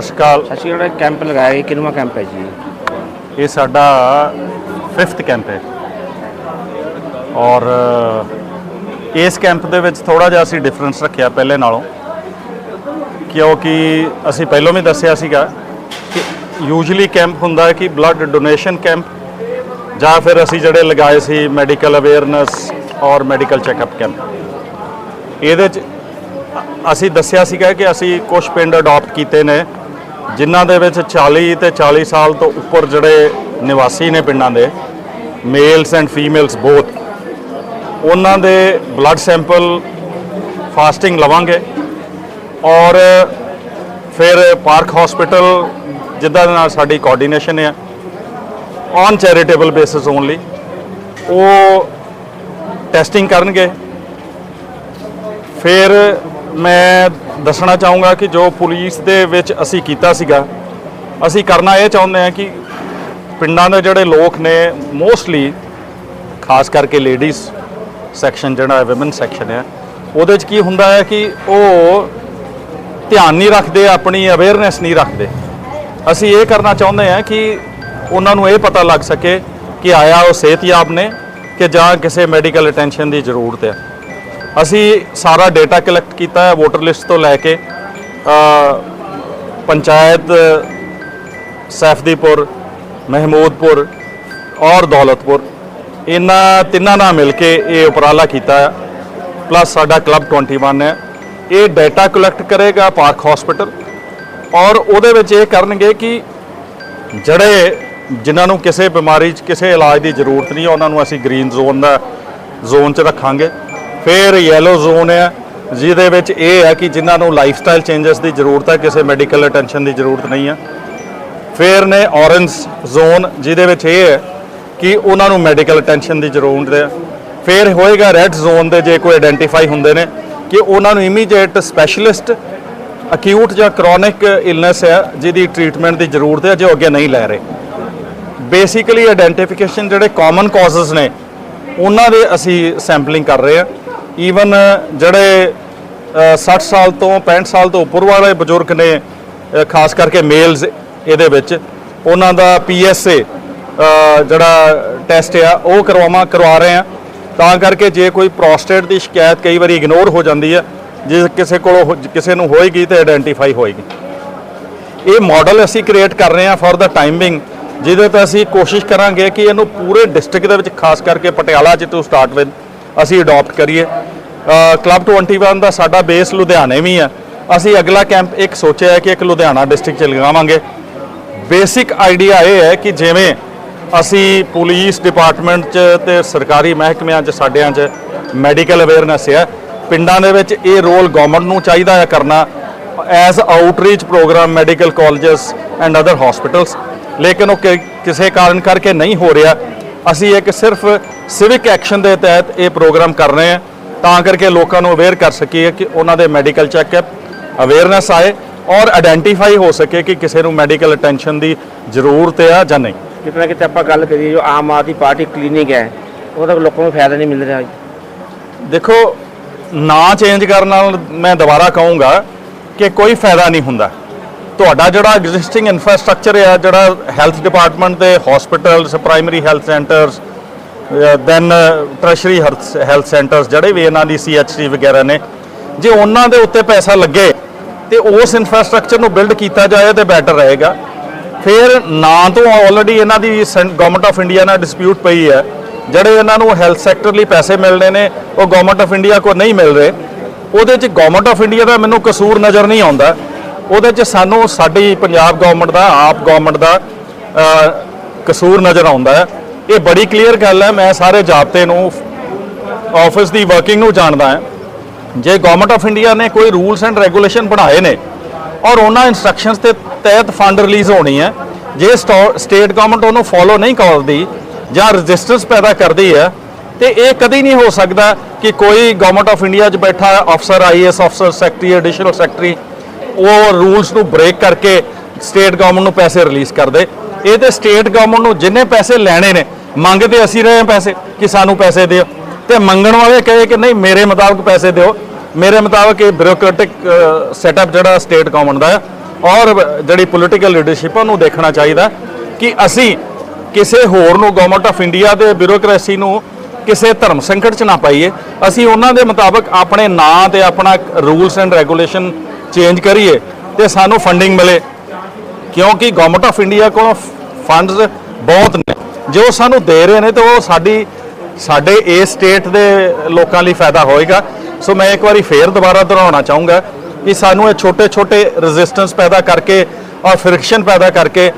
ਸਤਿ ਸ਼੍ਰੀ ਅਕਾਲ। ਅਸੀਂ ਜਿਹੜਾ ਕੈਂਪ ਲਗਾਇਆ ਇਹ ਕਿੰਨਵਾਂ ਕੈਂਪ ਹੈ ਜੀ? ਇਹ ਸਾਡਾ 5th ਕੈਂਪ ਹੈ। ਔਰ ਇਸ ਕੈਂਪ ਦੇ ਵਿੱਚ ਥੋੜਾ ਜਿਹਾ ਅਸੀਂ ਡਿਫਰੈਂਸ ਰੱਖਿਆ ਪਹਿਲੇ ਨਾਲੋਂ ਕਿਉਂਕਿ ਅਸੀਂ ਪਹਿਲਾਂ ਵੀ ਦੱਸਿਆ ਸੀਗਾ ਕਿ ਯੂਜੂਲੀ ਕੈਂਪ ਹੁੰਦਾ ਹੈ ਕਿ ਬਲੱਡ ਡੋਨੇਸ਼ਨ ਕੈਂਪ ਜਾਂ ਫਿਰ ਅਸੀਂ ਜਿਹੜੇ ਲਗਾਏ ਸੀ ਮੈਡੀਕਲ ਅਵੇਅਰਨੈਸ ਔਰ ਮੈਡੀਕਲ ਚੈੱਕਅਪ ਕੈਂਪ। ਇਹਦੇ ਚ ਅ- ਅਸੀਂ ਦੱਸਿਆ ਸੀਗਾ ਕਿ ਅਸੀਂ ਕੁਝ ਪਿੰਡ ਅਡਾਪਟ ਕੀਤੇ ਨੇ। ਜਿਨ੍ਹਾਂ ਦੇ ਵਿੱਚ 40 ਤੇ 40 ਸਾਲ ਤੋਂ ਉੱਪਰ ਜਿਹੜੇ ਨਿਵਾਸੀ ਨੇ ਪਿੰਡਾਂ ਦੇ ਮੇਲਸ ਐਂਡ ਫੀਮੇਲਸ ਬੋਥ ਉਹਨਾਂ ਦੇ ਬਲੱਡ ਸੈਂਪਲ ਫਾਸਟਿੰਗ ਲਵਾਂਗੇ ਔਰ ਫਿਰ ਪਾਰਕ ਹਸਪੀਟਲ ਜਿੱਦਾਂ ਦੇ ਨਾਲ ਸਾਡੀ ਕੋਆਰਡੀਨੇਸ਼ਨ ਹੈ ਔਨ ਚੈਰੀਟੇਬਲ ਬੇਸਿਸ ਓਨਲੀ ਉਹ ਟੈਸਟਿੰਗ ਕਰਨਗੇ, ਫਿਰ ਮੈਂ ਦੱਸਣਾ ਚਾਹੂੰਗਾ ਕਿ ਜੋ ਪੁਲਿਸ ਦੇ ਵਿੱਚ ਅਸੀਂ ਕੀਤਾ ਸੀਗਾ, ਅਸੀਂ ਕਰਨਾ ਇਹ ਚਾਹੁੰਦੇ ਹਾਂ ਕਿ ਪਿੰਡਾਂ ਦੇ ਜਿਹੜੇ ਲੋਕ ਨੇ ਮੋਸਟਲੀ ਖਾਸ ਕਰਕੇ ਲੇਡੀਜ਼ ਸੈਕਸ਼ਨ ਜਿਹੜਾ ਹੈ ਔਮਨ ਸੈਕਸ਼ਨ ਹੈ, ਉਹਦੇ 'ਚ ਕੀ ਹੁੰਦਾ ਹੈ ਕਿ ਉਹ ਧਿਆਨ ਨਹੀਂ ਰੱਖਦੇ, ਆਪਣੀ ਅਵੇਅਰਨੈਸ ਨਹੀਂ ਰੱਖਦੇ। ਅਸੀਂ ਇਹ ਕਰਨਾ ਚਾਹੁੰਦੇ ਹਾਂ ਕਿ ਉਹਨਾਂ ਨੂੰ ਇਹ ਪਤਾ ਲੱਗ ਸਕੇ ਕਿ ਆਇਆ ਉਹ ਸਿਹਤਯਾਬ ਨੇ ਕਿ ਜਾਂ ਕਿਸੇ ਮੈਡੀਕਲ ਅਟੈਂਸ਼ਨ ਦੀ ਜ਼ਰੂਰਤ ਹੈ। ਅਸੀਂ ਸਾਰਾ ਡਾਟਾ ਕਲੈਕਟ ਕੀਤਾ ਹੈ ਵੋਟਰ ਲਿਸਟ ਤੋਂ ਲੈ ਕੇ ਪੰਚਾਇਤ, ਸੈਫਦੀਪੁਰ, ਮਹਿਮੂਦਪੁਰ ਔਰ ਦੌਲਤਪੁਰ। ਇਹਨਾਂ ਤਿੰਨਾਂ ਨਾਲ ਮਿਲ ਕੇ ਇਹ ਉਪਰਾਲਾ ਕੀਤਾ ਹੈ। ਪਲੱਸ ਸਾਡਾ ਕਲੱਬ 21 ਹੈ। ਇਹ ਡਾਟਾ ਕਲੈਕਟ ਕਰੇਗਾ ਪਾਰਕ ਹਸਪੀਟਲ ਔਰ ਉਹਦੇ ਵਿੱਚ ਇਹ ਕਰਨਗੇ ਕਿ ਜਿਹੜੇ ਜਿਨ੍ਹਾਂ ਨੂੰ ਕਿਸੇ ਬਿਮਾਰੀ 'ਚ, ਕਿਸੇ ਇਲਾਜ ਦੀ ਜ਼ਰੂਰਤ ਨਹੀਂ ਹੈ ਉਹਨਾਂ ਨੂੰ ਅਸੀਂ ਗ੍ਰੀਨ ਜ਼ੋਨ ਦਾ ਜ਼ੋਨ 'ਚ ਰੱਖਾਂਗੇ। ਫਿਰ ਯੈਲੋ ਜ਼ੋਨ ਹੈ ਜਿਹਦੇ ਵਿੱਚ ਇਹ ਹੈ ਕਿ ਜਿਨ੍ਹਾਂ ਨੂੰ ਲਾਈਫਸਟਾਈਲ ਚੇਂਜਸ ਦੀ ਜ਼ਰੂਰਤ ਹੈ ਕਿਸੇ ਮੈਡੀਕਲ ਅਟੈਂਸ਼ਨ ਦੀ ਜ਼ਰੂਰਤ ਨਹੀਂ ਹੈ ਫਿਰ ਨੇ ਔਰੰਜ ਜ਼ੋਨ ਜਿਹਦੇ ਵਿੱਚ ਇਹ ਹੈ ਕਿ ਉਹਨਾਂ ਨੂੰ ਮੈਡੀਕਲ ਅਟੈਂਸ਼ਨ ਦੀ ਜ਼ਰੂਰਤ ਹੈ ਫਿਰ ਹੋਏਗਾ ਰੈੱਡ ਜ਼ੋਨ ਦੇ ਜੇ ਕੋਈ ਆਇਡੈਂਟੀਫਾਈ ਹੁੰਦੇ ਨੇ ਕਿ ਉਹਨਾਂ ਨੂੰ ਇਮੀਡੀਏਟ ਸਪੈਸ਼ਲਿਸਟ ਅਕਿਊਟ ਜਾਂ ਕ੍ਰੋਨਿਕ ਇਲਨੈਸ ਹੈ ਜਿਹਦੀ ਟ੍ਰੀਟਮੈਂਟ ਦੀ ਜ਼ਰੂਰਤ ਹੈ ਜੋ ਅੱਗੇ ਨਹੀਂ ਲੈ ਰਹੇ। ਬੇਸਿਕਲੀ ਆਇਡੈਂਟੀਫਿਕੇਸ਼ਨ ਜਿਹੜੇ ਕਾਮਨ ਕਾਜ਼ਸ ਨੇ, ਉਹਨਾਂ ਦੇ ਅਸੀਂ ਸੈਂਪਲਿੰਗ ਕਰ ਰਹੇ ਹਾਂ ਈਵਨ ਜਿਹੜੇ ਅ, 60 ਸਾਲ ਤੋਂ 65 ਸਾਲ ਤੋਂ ਉੱਪਰ ਵਾਲੇ ਬਜ਼ੁਰਗ ਨੇ ਖਾਸ ਕਰਕੇ ਮੇਲਸ ਇਹਦੇ ਵਿੱਚ ਉਹਨਾਂ ਦਾ ਪੀਐਸਏ ਜਿਹੜਾ ਟੈਸਟ ਆ ਉਹ ਕਰਵਾਵਾਂ ਕਰਵਾ ਰਹੇ ਆ। ਤਾਂ ਕਰਕੇ ਜੇ ਕੋਈ ਪ੍ਰੋਸਟੇਟ ਦੀ ਸ਼ਿਕਾਇਤ ਕਈ ਵਾਰੀ ਇਗਨੋਰ ਹੋ ਜਾਂਦੀ ਹੈ ਜੇ ਕਿਸੇ ਕੋਲ ਕਿਸੇ ਨੂੰ ਹੋਏਗੀ ਤੇ ਆਇਡੈਂਟੀਫਾਈ ਹੋਏਗੀ। ਇਹ ਮਾਡਲ ਅਸੀਂ ਕ੍ਰੀਏਟ ਕਰ ਰਹੇ ਹਾਂ ਫॉर ਦਾ ਟਾਈਮਿੰਗ ਜਿਹਦੇ ਤੇ ਅਸੀਂ ਕੋਸ਼ਿਸ਼ ਕਰਾਂਗੇ ਕਿ ਇਹਨੂੰ ਪੂਰੇ ਡਿਸਟ੍ਰਿਕਟ ਦੇ ਵਿੱਚ ਖਾਸ ਕਰਕੇ ਪਟਿਆਲਾ ਚ ਟੂ ਸਟਾਰਟ ਵਿਦ ਅਸੀਂ ਅਡਾਪਟ ਕਰੀਏ। ਕਲੱਬ 21 ਦਾ ਸਾਡਾ ਬੇਸ ਲੁਧਿਆਣੇ ਵੀ ਹੈ ਅਸੀਂ ਅਗਲਾ ਕੈਂਪ ਇੱਕ ਸੋਚਿਆ ਹੈ ਕਿ ਇੱਕ ਲੁਧਿਆਣਾ ਡਿਸਟ੍ਰਿਕਟ ਚ ਲਗਾਵਾਂਗੇ। ਬੇਸਿਕ ਆਈਡੀਆ ਇਹ ਹੈ ਕਿ ਜਿਵੇਂ ਅਸੀਂ ਪੁਲਿਸ ਡਿਪਾਰਟਮੈਂਟ 'ਚ ਤੇ ਸਰਕਾਰੀ ਮਹਿਕਮਿਆਂ 'ਚ, ਸਾਡਿਆਂ 'ਚ ਮੈਡੀਕਲ ਅਵੇਅਰਨੈਸ ਹੈ ਪਿੰਡਾਂ ਦੇ ਵਿੱਚ ਇਹ ਰੋਲ ਗਵਰਨਮੈਂਟ ਨੂੰ ਚਾਹੀਦਾ ਹੈ ਕਰਨਾ as outreach program medical colleges and other hospitals ਲੇਕਿਨ ਉਹ ਕਿ- ਕਿਸੇ ਕਾਰਨ ਕਰਕੇ ਨਹੀਂ ਹੋ ਰਿਹਾ। ਅਸੀਂ ਇੱਕ ਸਿਰਫ ਸਿਵਿਕ ਐਕਸ਼ਨ ਦੇ ਤਹਿਤ ਇਹ ਪ੍ਰੋਗਰਾਮ ਕਰ ਰਹੇ ਹਾਂ। ਤਾਂ ਕਰਕੇ ਲੋਕਾਂ ਨੂੰ ਅਵੇਅਰ ਕਰ ਸਕੀਏ ਕਿ ਉਹਨਾਂ ਦੇ ਮੈਡੀਕਲ ਚੈੱਕਅਪ ਅਵੇਅਰਨੈਸ ਆਏ ਔਰ ਆਇਡੈਂਟੀਫਾਈ ਹੋ ਸਕੇ ਕਿ ਕਿਸੇ ਨੂੰ ਮੈਡੀਕਲ ਅਟੈਂਸ਼ਨ ਦੀ ਜ਼ਰੂਰਤ ਹੈ ਜਾਂ ਨਹੀਂ। ਕਿਤੇ ਨਾ ਕਿਤੇ ਆਪਾਂ ਗੱਲ ਕਰੀਏ ਜੋ ਆਮ ਆਦਮੀ ਪਾਰਟੀ ਕਲੀਨਿਕ ਹੈ ਉਹਦਾ ਲੋਕਾਂ ਨੂੰ ਫਾਇਦਾ ਨਹੀਂ ਮਿਲ ਰਿਹਾ ਦੇਖੋ ਨਾਂ ਚੇਂਜ ਕਰਨ ਨਾਲ ਮੈਂ ਦੁਬਾਰਾ ਕਹੂੰਗਾ ਕਿ ਕੋਈ ਫਾਇਦਾ ਨਹੀਂ ਹੁੰਦਾ। ਤੁਹਾਡਾ ਜਿਹੜਾ ਐਗਜ਼ਿਸਟਿੰਗ ਇਨਫਰਾਸਟ੍ਰਕਚਰ ਹੈ ਜਿਹੜਾ ਹੈਲਥ ਡਿਪਾਰਟਮੈਂਟ ਦੇ hospitals primary health centres then tertiary health centres ਜਿਹੜੇ ਵੀ ਇਹਨਾਂ ਦੀ ਸੀਐਚਸੀ ਵਗੈਰਾ ਨੇ, ਜੇ ਉਹਨਾਂ ਦੇ ਉੱਤੇ ਪੈਸਾ ਲੱਗੇ, ਤੇ ਉਸ ਇਨਫਰਾਸਟ੍ਰਕਚਰ ਨੂੰ ਬਿਲਡ ਕੀਤਾ ਜਾਏ ਤੇ ਬੈਟਰ ਰਹੇਗਾ। ਫਿਰ ਨਾਂ ਤੋਂ ਆਲਰੇਡੀ ਇਹਨਾਂ ਦੀ ਗਵਰਨਮੈਂਟ ਆਫ ਇੰਡੀਆ ਨਾਲ ਡਿਸਪਿਊਟ ਪਈ ਹੈ। ਜਿਹੜੇ ਇਹਨਾਂ ਨੂੰ ਹੈਲਥ ਸੈਕਟਰ ਲਈ ਪੈਸੇ ਮਿਲਣੇ ਨੇ, ਉਹ ਗਵਰਨਮੈਂਟ ਆਫ ਇੰਡੀਆ ਕੋਲ ਨਹੀਂ ਮਿਲ ਰਹੇ। ਉਹਦੇ 'ਚ ਗਵਰਨਮੈਂਟ ਆਫ ਇੰਡੀਆ ਦਾ ਮੈਨੂੰ ਕਸੂਰ ਨਜ਼ਰ ਨਹੀਂ ਆਉਂਦਾ। ਉਹਦੇ 'ਚ ਸਾਨੂੰ ਸਾਡੀ ਪੰਜਾਬ ਗਵਰਨਮੈਂਟ ਦਾ, ਆਪ ਗਵਰਨਮੈਂਟ ਦਾ ਕਸੂਰ ਨਜ਼ਰ ਆਉਂਦਾ ਹੈ। ਇਹ ਬੜੀ ਕਲੀਅਰ ਗੱਲ ਹੈ, ਮੈਂ ਸਾਰੇ ਜਾਬਤੇ ਨੂੰ ਆਫਿਸ ਦੀ ਵਰਕਿੰਗ ਨੂੰ ਜਾਣਦਾ ਹਾਂ। ਜੇ ਗਵਰਨਮੈਂਟ ਆਫ ਇੰਡੀਆ ਨੇ ਕੋਈ ਰੂਲਸ ਐਂਡ ਰੈਗੂਲੇਸ਼ਨ ਬਣਾਏ ਨੇ ਔਰ ਉਹਨਾਂ ਇਨਸਟਰਕਸ਼ਨਸ ਦੇ ਤਹਿਤ ਫੰਡ ਰਿਲੀਜ਼ ਹੋਣੀ ਹੈ, ਜੇ ਸਟੇਟ ਗਵਰਨਮੈਂਟ ਉਹਨੂੰ ਫੋਲੋ ਨਹੀਂ ਕਰਦੀ ਜਾਂ ਰਜਿਸਟਰਸ ਪੈਦਾ ਕਰਦੀ ਹੈ, ਤੇ ਇਹ ਕਦੀ ਨਹੀਂ ਹੋ ਸਕਦਾ ਕਿ ਕੋਈ ਗਵਰਨਮੈਂਟ ਆਫ ਇੰਡੀਆ 'ਚ ਬੈਠਾ ਅਫਸਰ ਆਈਐਸ ਅਫਸਰ ਸੈਕਟਰੀ ਐਡੀਸ਼ਨਲ ਸੈਕਟਰੀ ਉਹ ਰੂਲਸ ਨੂੰ ਬ੍ਰੇਕ ਕਰਕੇ ਸਟੇਟ ਗਵਰਨਮੈਂਟ ਨੂੰ ਪੈਸੇ ਰਿਲੀਜ਼ ਕਰ ਦੇ। ਇਹ ਤੇ ਸਟੇਟ ਗਵਰਨਮੈਂਟ ਨੂੰ ਜਿੰਨੇ ਪੈਸੇ ਲੈਣੇ ਨੇ ਮੰਗਦੇ ਅਸੀਂ ਰਹੇ ਹਾਂ ਪੈਸੇ, ਕਿ ਸਾਨੂੰ ਪੈਸੇ ਦਿਓ। ਤੇ ਮੰਗਣ ਵਾਲੇ ਕਹੇ ਕਿ ਨਹੀਂ, ਮੇਰੇ ਮੁਤਾਬਕ ਪੈਸੇ ਦਿਓ। ਮੇਰੇ ਮੁਤਾਬਕ ਇਹ ਬਿਊਰੋਕ੍ਰੈਟਿਕ ਸੈਟਅਪ ਜਿਹੜਾ ਸਟੇਟ ਗਵਰਨਮੈਂਟ ਦਾ ਹੈ ਔਰ ਜਿਹੜੀ ਪੋਲੀਟੀਕਲ ਲੀਡਰਸ਼ਿਪ ਉਹਨੂੰ ਦੇਖਣਾ ਚਾਹੀਦਾ ਕਿ ਅਸੀਂ ਕਿਸੇ ਹੋਰ ਨੂੰ ਗਵਰਨਮੈਂਟ ਆਫ ਇੰਡੀਆ ਦੇ ਬਿਊਰੋਕ੍ਰੇਸੀ ਨੂੰ ਕਿਸੇ ਧਰਮ ਸੰਕਟ 'ਚ ਨਾ ਪਾਈਏ। ਅਸੀਂ ਉਹਨਾਂ ਦੇ ਮੁਤਾਬਕ ਆਪਣੇ ਨਾਂ ਤੇ ਆਪਣਾ ਰੂਲਸ ਐਂਡ ਰੈਗੂਲੇਸ਼ਨ ਚੇਂਜ ਕਰੀਏ ਤੇ ਸਾਨੂੰ ਫੰਡਿੰਗ ਮਿਲੇ। ਕਿਉਂਕਿ ਗਵਰਨਮੈਂਟ ਆਫ ਇੰਡੀਆ ਕੋਲ ਫੰਡਸ ਬਹੁਤ ਨੇ। ਜੋ ਸਾਨੂੰ ਦੇ ਰਹੇ ਨੇ ਤੇ ਉਹ ਸਾਡੀ, ਸਾਡੇ ਇਸ ਸਟੇਟ ਦੇ ਲੋਕਾਂ ਲਈ ਫਾਇਦਾ ਹੋਏਗਾ। ਸੋ ਮੈਂ ਇੱਕ ਵਾਰੀ ਫੇਰ ਦੁਬਾਰਾ ਦੁਹਰਾਉਣਾ ਚਾਹੂੰਗਾ ਕਿ ਸਾਨੂੰ ਇਹ ਛੋਟੇ ਛੋਟੇ ਰੈਜ਼ਿਸਟੈਂਸ ਪੈਦਾ ਕਰਕੇ ਔਰ ਫ੍ਰਿਕਸ਼ਨ ਪੈਦਾ ਕਰਕੇ